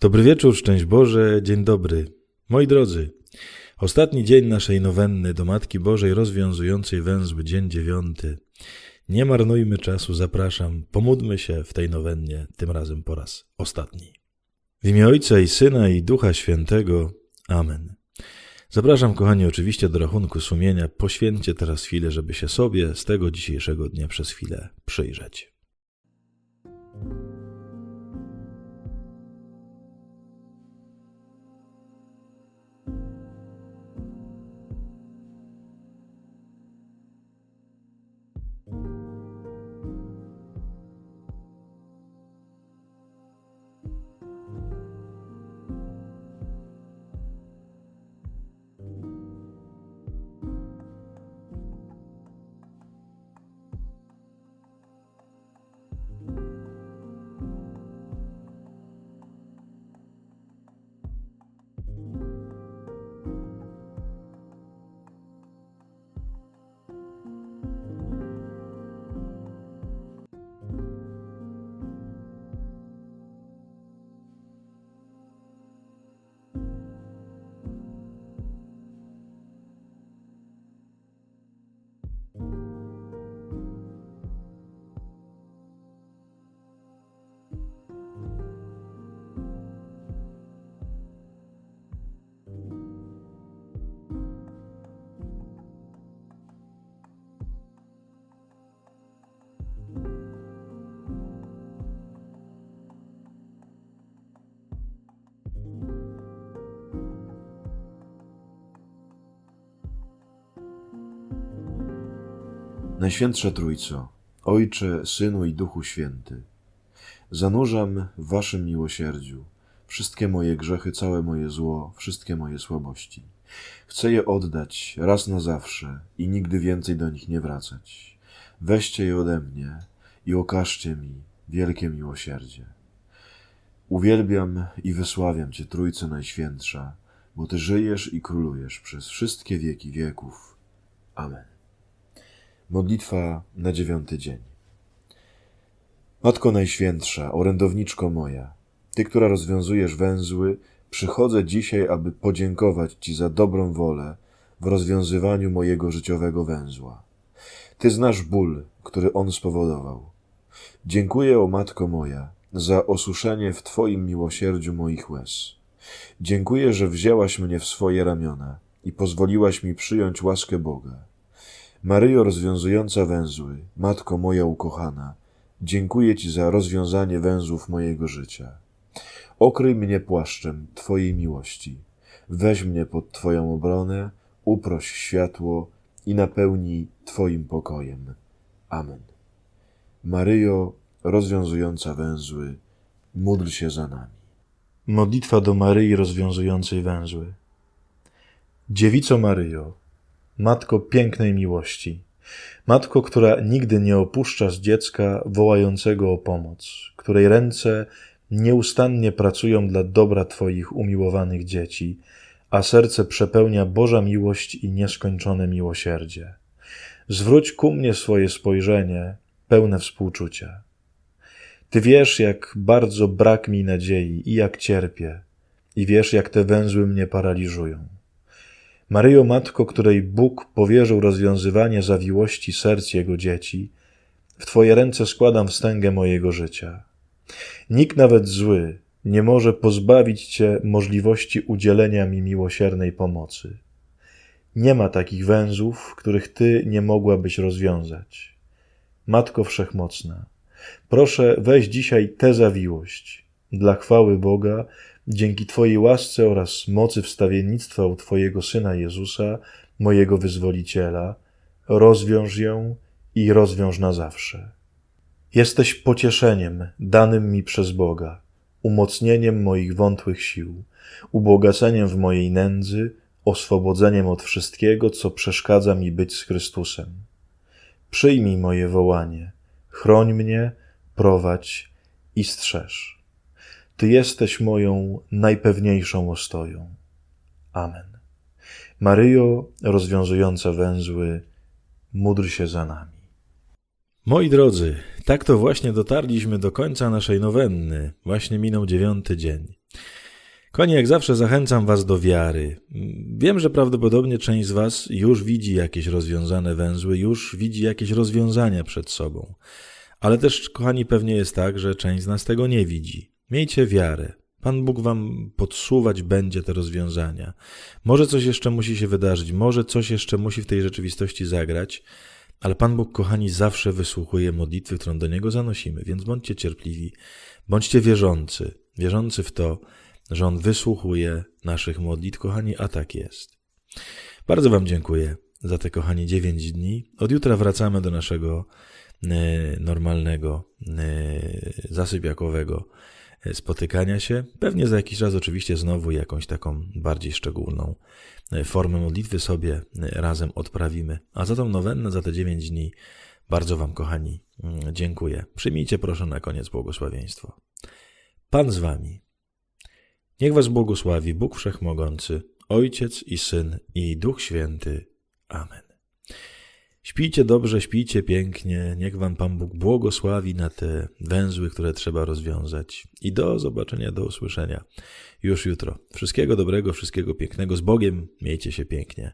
Dobry wieczór, szczęść Boże, dzień dobry. Moi drodzy, ostatni dzień naszej nowenny do Matki Bożej rozwiązującej węzły, dzień dziewiąty. Nie marnujmy czasu, zapraszam, pomódlmy się w tej nowennie, tym razem po raz ostatni. W imię Ojca i Syna i Ducha Świętego. Amen. Zapraszam, kochani, oczywiście do rachunku sumienia. Poświęćcie teraz chwilę, żeby się sobie z tego dzisiejszego dnia przez chwilę przyjrzeć. Najświętsza Trójco, Ojcze, Synu i Duchu Święty, zanurzam w Waszym miłosierdziu wszystkie moje grzechy, całe moje zło, wszystkie moje słabości. Chcę je oddać raz na zawsze i nigdy więcej do nich nie wracać. Weźcie je ode mnie i okażcie mi wielkie miłosierdzie. Uwielbiam i wysławiam Cię, Trójco Najświętsza, bo Ty żyjesz i królujesz przez wszystkie wieki wieków. Amen. Modlitwa na dziewiąty dzień. Matko Najświętsza, orędowniczko moja, Ty, która rozwiązujesz węzły, przychodzę dzisiaj, aby podziękować Ci za dobrą wolę w rozwiązywaniu mojego życiowego węzła. Ty znasz ból, który on spowodował. Dziękuję, o Matko moja, za osuszenie w Twoim miłosierdziu moich łez. Dziękuję, że wzięłaś mnie w swoje ramiona i pozwoliłaś mi przyjąć łaskę Boga. Maryjo rozwiązująca węzły, Matko moja ukochana, dziękuję Ci za rozwiązanie węzłów mojego życia. Okryj mnie płaszczem Twojej miłości. Weź mnie pod Twoją obronę, uproś światło i napełnij Twoim pokojem. Amen. Maryjo rozwiązująca węzły, módl się za nami. Modlitwa do Maryi rozwiązującej węzły. Dziewico Maryjo, Matko pięknej miłości, Matko, która nigdy nie opuszcza z dziecka wołającego o pomoc, której ręce nieustannie pracują dla dobra Twoich umiłowanych dzieci, a serce przepełnia Boża miłość i nieskończone miłosierdzie. Zwróć ku mnie swoje spojrzenie, pełne współczucia. Ty wiesz, jak bardzo brak mi nadziei i jak cierpię, i wiesz, jak te węzły mnie paraliżują. Maryjo Matko, której Bóg powierzył rozwiązywanie zawiłości serc Jego dzieci, w Twoje ręce składam wstęgę mojego życia. Nikt nawet zły nie może pozbawić Cię możliwości udzielenia mi miłosiernej pomocy. Nie ma takich węzłów, których Ty nie mogłabyś rozwiązać. Matko Wszechmocna, proszę weź dzisiaj tę zawiłość dla chwały Boga, dzięki Twojej łasce oraz mocy wstawiennictwa u Twojego Syna Jezusa, mojego Wyzwoliciela, rozwiąż ją i rozwiąż na zawsze. Jesteś pocieszeniem danym mi przez Boga, umocnieniem moich wątłych sił, ubogaceniem w mojej nędzy, oswobodzeniem od wszystkiego, co przeszkadza mi być z Chrystusem. Przyjmij moje wołanie, chroń mnie, prowadź i strzeż. Ty jesteś moją najpewniejszą ostoją. Amen. Maryjo, rozwiązująca węzły, módl się za nami. Moi drodzy, tak to właśnie dotarliśmy do końca naszej nowenny. Właśnie minął dziewiąty dzień. Konie, jak zawsze zachęcam Was do wiary. Wiem, że prawdopodobnie część z Was już widzi jakieś rozwiązane węzły, już widzi jakieś rozwiązania przed sobą. Ale też, kochani, pewnie jest tak, że część z nas tego nie widzi. Miejcie wiarę. Pan Bóg Wam podsuwać będzie te rozwiązania. Może coś jeszcze musi się wydarzyć, może coś jeszcze musi w tej rzeczywistości zagrać, ale Pan Bóg, kochani, zawsze wysłuchuje modlitwy, którą do Niego zanosimy, więc bądźcie cierpliwi, bądźcie wierzący, wierzący w to, że On wysłuchuje naszych modlitw, kochani, a tak jest. Bardzo Wam dziękuję za te, kochani, dziewięć dni. Od jutra wracamy do naszego e, normalnego, e, zasypiakowego spotykania się. Pewnie za jakiś czas oczywiście znowu jakąś taką bardziej szczególną e, formę modlitwy sobie e, razem odprawimy. A za tą nowennę, za te dziewięć dni bardzo Wam, kochani, mm, dziękuję. Przyjmijcie proszę na koniec błogosławieństwo. Pan z Wami. Niech Was błogosławi Bóg Wszechmogący, Ojciec i Syn i Duch Święty. Amen. Śpijcie dobrze, śpijcie pięknie. Niech Wam Pan Bóg błogosławi na te węzły, które trzeba rozwiązać. I do zobaczenia, do usłyszenia już jutro. Wszystkiego dobrego, wszystkiego pięknego. Z Bogiem miejcie się pięknie.